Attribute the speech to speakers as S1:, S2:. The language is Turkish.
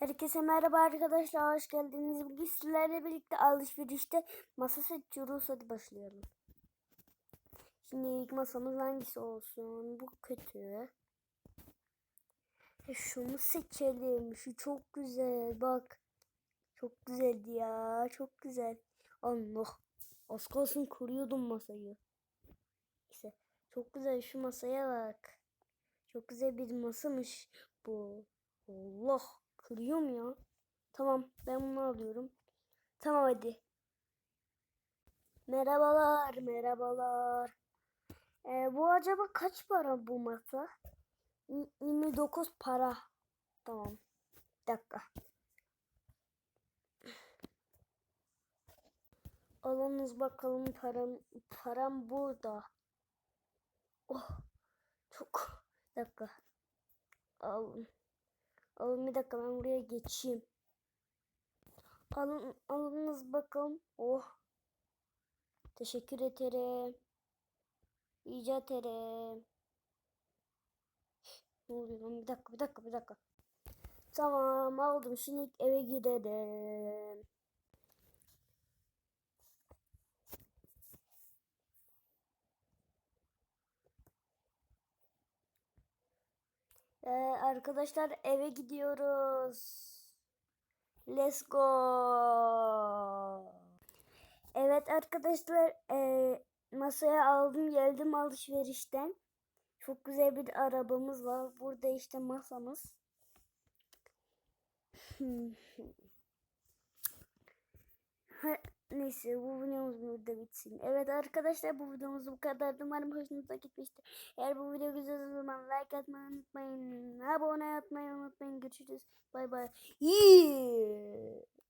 S1: Herkese merhaba arkadaşlar, hoş geldiniz. Bugün sizlerle birlikte alışverişte masa seçiyoruz. Hadi başlayalım. Şimdi ilk masamız hangisi olsun? Bu kötü. E şunu seçelim. Şu çok güzel. Bak. Çok güzeldi ya. Çok güzel. Allah. Az kalsın kuruyordum masayı. İşte çok güzel şu masaya bak. Çok güzel bir masamış bu. Allah. Kırıyorum ya. Tamam ben bunu alıyorum. Tamam hadi. Merhabalar, merhabalar. Ee, bu acaba kaç para bu masa? Y- 29 para. Tamam. Bir dakika. Alınız bakalım param param burada. Oh. Çok. Bir dakika. Alın. Alın bir dakika ben buraya geçeyim. Alın, alınız bakalım. Oh. Teşekkür ederim. Rica ederim. Ne oluyor lan? Bir dakika, bir dakika, bir dakika. Tamam aldım. Şimdi eve gidelim. Ee, arkadaşlar eve gidiyoruz. Let's go. Evet arkadaşlar ee, masaya aldım geldim alışverişten. Çok güzel bir arabamız var. Burada işte masamız. Neyse bu videomuz burada bitsin. Evet arkadaşlar bu videomuz bu kadardı. Umarım hoşunuza gitmiştir. Eğer bu video güzel o zaman like atmayı unutmayın. Abone olmayı unutmayın. Görüşürüz. Bay bay. Yeah.